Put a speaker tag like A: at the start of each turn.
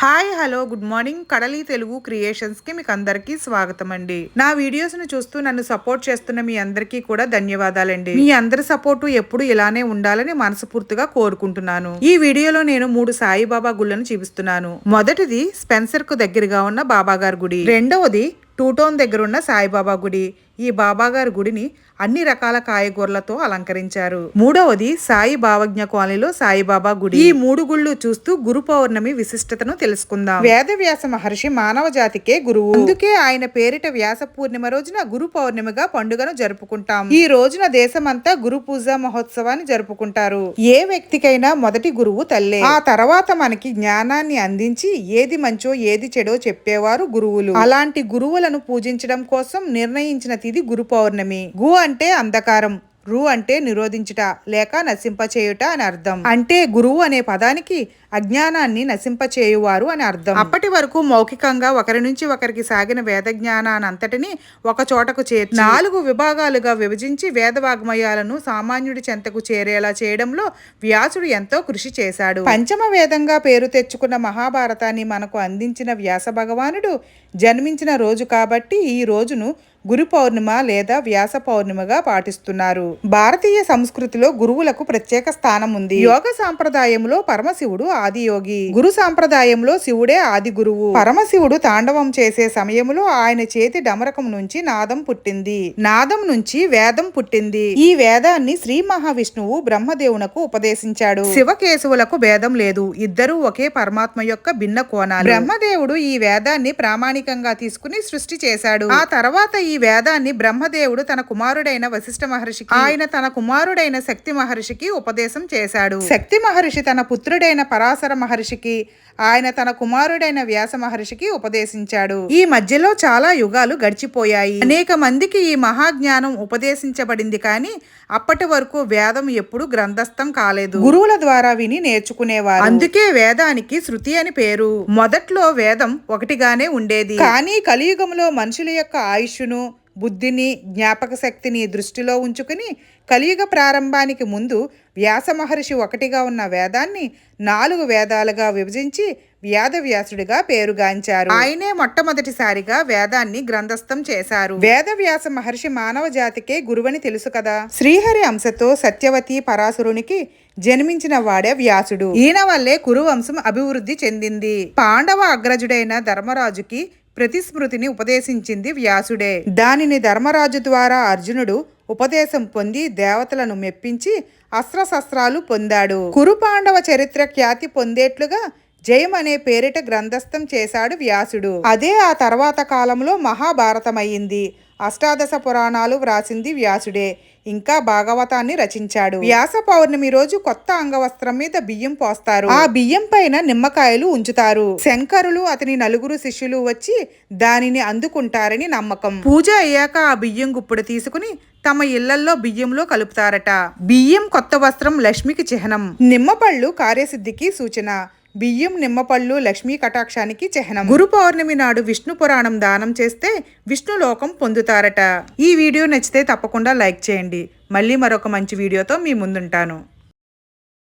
A: Hi hello good morning. కడలి తెలుగు క్రియేషన్స్కి మీకు అందరికీ స్వాగతం అండి. నా వీడియోస్ను చూస్తూ నన్ను సపోర్ట్ చేస్తున్న మీ అందరికీ కూడా ధన్యవాదాలండి. మీ అందరి సపోర్టు ఎప్పుడు ఇలానే ఉండాలని మనస్ఫూర్తిగా కోరుకుంటున్నాను. ఈ వీడియోలో నేను మూడు సాయిబాబా గుళ్ళను చూపిస్తున్నాను. మొదటిది స్పెన్సర్కు దగ్గరగా ఉన్న బాబాగారి గుడి. రెండవది టూ టౌన్ దగ్గర ఉన్న సాయిబాబా గుడి. ఈ బాబాగారి గుడిని అన్ని రకాల కాయగూరలతో అలంకరించారు. మూడవది సాయి భావజ్ఞ కాలనీలో సాయిబాబా గుడి. ఈ మూడు గుళ్ళు చూస్తూ గురు పౌర్ణమి విశిష్టతను తెలుసుకుందాం. వేద వ్యాస మహర్షి మానవ జాతికే గురువు. అందుకే ఆయన పేరిట వ్యాస పూర్ణిమ రోజున గురు పౌర్ణమిగా పండుగను జరుపుకుంటాం. ఈ రోజున దేశమంతా గురు పూజ మహోత్సవాన్ని జరుపుకుంటారు. ఏ వ్యక్తికైనా మొదటి గురువు తల్లే. ఆ తర్వాత మనకి జ్ఞానాన్ని అందించి ఏది మంచో ఏది చెడో చెప్పేవారు గురువులు. అలాంటి దేవతలను పూజించడం కోసం నిర్ణయించిన తిది గురు పౌర్ణమి. గు అంటే అంధకారం. రు అంటే నిరోధించుట లేక నశింపచేయుట అని అర్థం. అంటే గురువు అనే పదానికి అజ్ఞానాన్ని నశింపచేయువారు అని అర్థం. అప్పటి వరకు మౌఖికంగా ఒకరి నుంచి ఒకరికి సాగిన వేద జ్ఞానానంతటిని ఒక చోటకు చేర్చి నాలుగు విభాగాలుగా విభజించి వేద వాగ్మయాలను సామాన్యుడి చెంతకు చేరేలా చేయడంలో వ్యాసుడు ఎంతో కృషి చేశాడు. పంచమ వేదంగా పేరు తెచ్చుకున్న మహాభారతాన్ని మనకు అందించిన వ్యాస భగవానుడు జన్మించిన రోజు కాబట్టి ఈ రోజును గురు పౌర్ణిమ లేదా వ్యాస పౌర్ణిమగా పాటిస్తున్నారు. భారతీయ సంస్కృతిలో గురువులకు ప్రత్యేక స్థానం ఉంది. యోగ సాంప్రదాయంలో పరమశివుడు ఆది యోగి గురు సాంప్రదాయంలో శివుడే ఆది గురువు పరమశివుడు తాండవం చేసే సమయంలో ఆయన చేతి డమరకం నుంచి నాదం పుట్టింది. నాదం నుంచి వేదం పుట్టింది. ఈ వేదాన్ని శ్రీ మహావిష్ణువు బ్రహ్మదేవునకు ఉపదేశించాడు. శివకేశవులకు భేదం లేదు. ఇద్దరూ ఒకే పరమాత్మ యొక్క భిన్న కోణాలు. బ్రహ్మదేవుడు ఈ వేదాన్ని ప్రామాణికంగా తీసుకుని సృష్టి చేశాడు. ఆ తర్వాత ఈ వేదాన్ని బ్రహ్మదేవుడు తన కుమారుడైన వశిష్ఠ మహర్షికి ఆయన తన కుమారుడైన శక్తి మహర్షికి ఉపదేశం చేశాడు. శక్తి మహర్షి తన పుత్రుడైన పరాశర మహర్షికి ఆయన తన కుమారుడైన వ్యాస మహర్షికి ఉపదేశించాడు. ఈ మధ్యలో చాలా యుగాలు గడిచిపోయాయి. అనేక మందికి ఈ మహాజ్ఞానం ఉపదేశించబడింది కానీ అప్పటి వరకు వేదం ఎప్పుడు గ్రంథస్థం కాలేదు. గురువుల ద్వారా విని నేర్చుకునేవారు. అందుకే వేదానికి శృతి అని పేరు. మొదట్లో వేదం ఒకటిగానే ఉండేది. కానీ కలియుగంలో మనుషుల యొక్క ఆయుష్ను బుద్ధిని జ్ఞాపక శక్తిని దృష్టిలో ఉంచుకుని కలియుగ ప్రారంభానికి ముందు వ్యాస మహర్షి ఒకటిగా ఉన్న వేదాన్ని నాలుగు వేదాలుగా విభజించి వ్యాధవ్యాసుడిగా పేరుగాంచారు. ఆయనే మొట్టమొదటిసారిగా వేదాన్ని గ్రంథస్థం చేశారు. వేదవ్యాస మహర్షి మానవ జాతికే గురువని తెలుసు కదా? శ్రీహరి అంశతో సత్యవతి పరాశురునికి జన్మించిన వాడే వ్యాసుడు. ఈయన వల్లే కురువంశం అభివృద్ధి చెందింది. పాండవ అగ్రజుడైన ధర్మరాజుకి ప్రతిస్మృతిని ఉపదేశించింది వ్యాసుడే. దానిని ధర్మరాజు ద్వారా అర్జునుడు ఉపదేశం పొంది దేవతలను మెప్పించి అస్త్రశస్త్రాలు పొందాడు. కురుపాండవ చరిత్ర ఖ్యాతి పొందేట్లుగా జయం అనే పేరిట గ్రంథస్థం చేశాడు వ్యాసుడు. అదే ఆ తర్వాత కాలంలో మహాభారతమయ్యింది. అష్టాదశ పురాణాలు వ్రాసింది వ్యాసుడే. ఇంకా భాగవతాన్ని రచించాడు. వ్యాస పౌర్ణమి రోజు కొత్త అంగవస్త్రం మీద బియ్యం పోస్తారు. ఆ బియ్యం పైన నిమ్మకాయలు ఉంచుతారు. శంకరులు అతని నలుగురు శిష్యులు వచ్చి దానిని అందుకుంటారని నమ్మకం. పూజ అయ్యాక ఆ బియ్యం గుప్పుడు తీసుకుని తమ ఇళ్ళల్లో బియ్యంలో కలుపుతారట. బియ్యం కొత్త వస్త్రం లక్ష్మికి చిహ్నం. నిమ్మపళ్ళు కార్యసిద్ధికి సూచన. బియ్యం నిమ్మపళ్ళు లక్ష్మీ కటాక్షానికి చిహ్నం. గురు పౌర్ణమి నాడు విష్ణు పురాణం దానం చేస్తే విష్ణులోకం పొందుతారట. ఈ వీడియో నచ్చితే తప్పకుండా లైక్ చేయండి. మళ్ళీ మరొక మంచి వీడియోతో మీ ముందుంటాను.